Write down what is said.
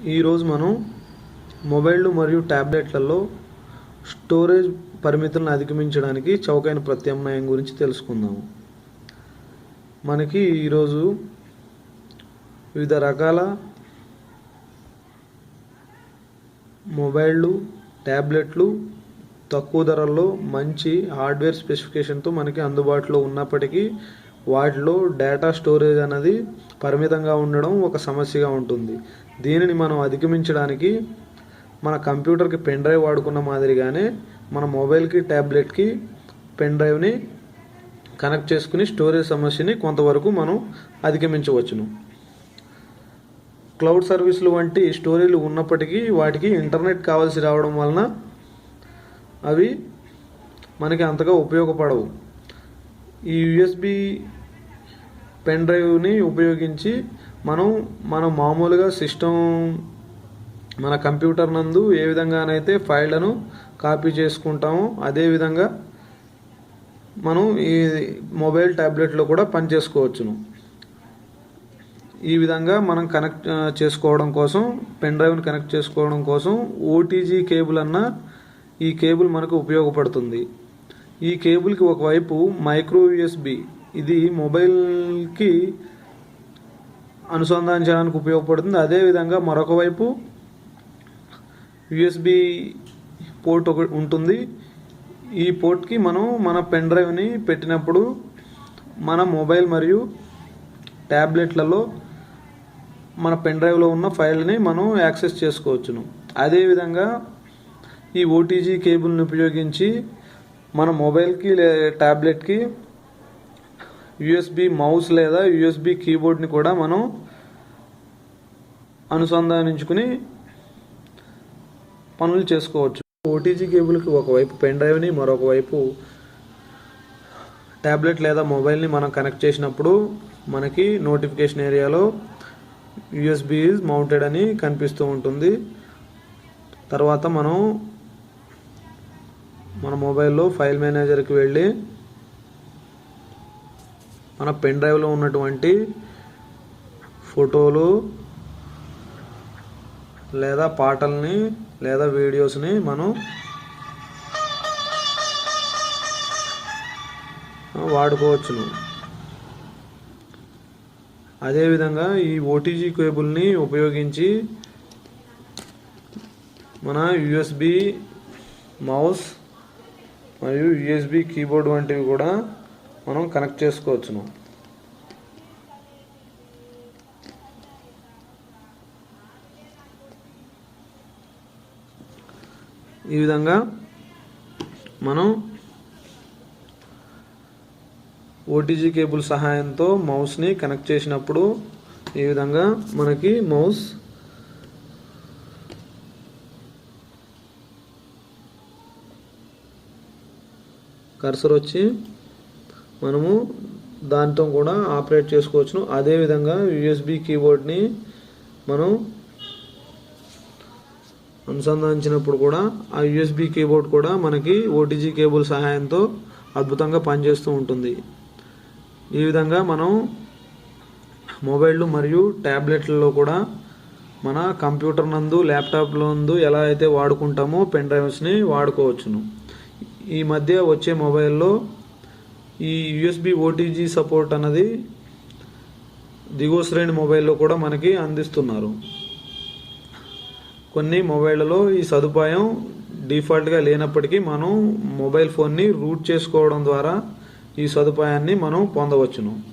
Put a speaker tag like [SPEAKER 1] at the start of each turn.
[SPEAKER 1] ఈరోజు మనం మొబైళ్ళు మరియు ట్యాబ్లెట్లలో స్టోరేజ్ పరిమితులను అధిగమించడానికి చౌకైన ప్రత్యామ్నాయం గురించి తెలుసుకుందాము మనకి ఈరోజు వివిధ రకాల మొబైళ్ళు ట్యాబ్లెట్లు తక్కువ ధరల్లో మంచి హార్డ్వేర్ స్పెసిఫికేషన్తో మనకి అందుబాటులో ఉన్నప్పటికీ వాటిలో డేటా స్టోరేజ్ అనేది పరిమితంగా ఉండడం ఒక సమస్యగా ఉంటుంది. దీనిని మనం అధిగమించడానికి మన కంప్యూటర్కి పెన్ డ్రైవ్ వాడుకున్న మాదిరిగానే మన మొబైల్కి ట్యాబ్లెట్కి పెన్ డ్రైవ్ని కనెక్ట్ చేసుకుని స్టోరేజ్ సమస్యని కొంతవరకు మనం అధిగమించవచ్చును. క్లౌడ్ సర్వీసులు వంటి స్టోరేజ్లు ఉన్నప్పటికీ వాటికి ఇంటర్నెట్ కావాల్సి రావడం వలన అవి మనకి అంతగా ఉపయోగపడవు. ఈ యుఎస్బి పెన్ డ్రైవ్ని ఉపయోగించి మనం మనం మామూలుగా సిస్టమ్ మన కంప్యూటర్ నందు ఏ విధంగానైతే ఫైళ్ళను కాపీ చేసుకుంటామో అదేవిధంగా మనం ఈ మొబైల్ ట్యాబ్లెట్లో కూడా పనిచేసుకోవచ్చును ఈ విధంగా మనం కనెక్ట్ చేసుకోవడం కోసం పెన్ డ్రైవ్ని కనెక్ట్ చేసుకోవడం కోసం ఓటీజీ కేబుల్ అన్న ఈ కేబుల్ మనకు ఉపయోగపడుతుంది. ఈ కేబుల్కి ఒకవైపు మైక్రో యూఎస్బి. ఇది మొబైల్కి అనుసంధానించడానికి ఉపయోగపడుతుంది. అదేవిధంగా మరొక వైపు యుఎస్బి పోర్ట్ ఒకటి ఉంటుంది. ఈ పోర్ట్కి మనం మన పెన్ డ్రైవ్ని పెట్టినప్పుడు మన మొబైల్ మరియు ట్యాబ్లెట్లలో మన పెన్ డ్రైవ్లో ఉన్న ఫైల్ని మనం యాక్సెస్ చేసుకోవచ్చును. అదేవిధంగా ఈ ఓటీజీ కేబుల్ని ఉపయోగించి మన మొబైల్కి లే ట్యాబ్లెట్కి యుఎస్బి మౌస్ లేదా యుఎస్బి కీబోర్డ్ని కూడా మనం అనుసంధానించుకుని పనులు చేసుకోవచ్చు. ఓటీజీ కేబుల్కి ఒకవైపు పెన్ డ్రైవ్ని మరొక వైపు ట్యాబ్లెట్ లేదా మొబైల్ని మనం కనెక్ట్ చేసినప్పుడు మనకి నోటిఫికేషన్ ఏరియాలో యుఎస్బి ఈజ్ మౌంటెడ్ అని కనిపిస్తూ ఉంటుంది. తర్వాత మనం మన మొబైల్లో ఫైల్ మేనేజర్కి వెళ్ళి మన పెన్ డ్రైవ్లో ఉన్నటువంటి ఫోటోలు లేదా పాటల్ని లేదా వీడియోస్ని మనం వాడుకోవచ్చును. అదేవిధంగా ఈ ఓటీజీ కేబుల్ని ఉపయోగించి మన యుఎస్బి మౌస్ మరియు యుఎస్బి కీబోర్డ్ వంటివి కూడా మనం కనెక్ట్ చేసుకోవచ్చును. ఈ విధంగా మనం ఓటీజీ కేబుల్ సహాయంతో మౌస్ని కనెక్ట్ చేసినప్పుడు ఈ విధంగా మనకి మౌస్ కర్సర్ వచ్చి మనము దాంతో కూడా ఆపరేట్ చేసుకోవచ్చును. అదేవిధంగా యూఎస్బి కీబోర్డ్ని మనం అనుసంధానించినప్పుడు కూడా ఆ యూఎస్బి కీబోర్డ్ కూడా మనకి ఓటీజీ కేబుల్ సహాయంతో అద్భుతంగా పనిచేస్తూ ఉంటుంది. ఈ విధంగా మనం మొబైళ్ళు మరియు ట్యాబ్లెట్లలో కూడా మన కంప్యూటర్ నందు ల్యాప్టాప్ నందు ఎలా అయితే వాడుకుంటామో పెన్ డ్రైవ్స్ని వాడుకోవచ్చును. ఈ మధ్య వచ్చే మొబైల్లో ఈ యుఎస్బి ఓటీజీ సపోర్ట్ అన్నది దిగువ శ్రేణి మొబైల్లో కూడా మనకి అందిస్తున్నారు. కొన్ని మొబైళ్ళలో ఈ సదుపాయం డిఫాల్ట్గా లేనప్పటికీ మనం మొబైల్ ఫోన్ని రూట్ చేసుకోవడం ద్వారా ఈ సదుపాయాన్ని మనం పొందవచ్చును.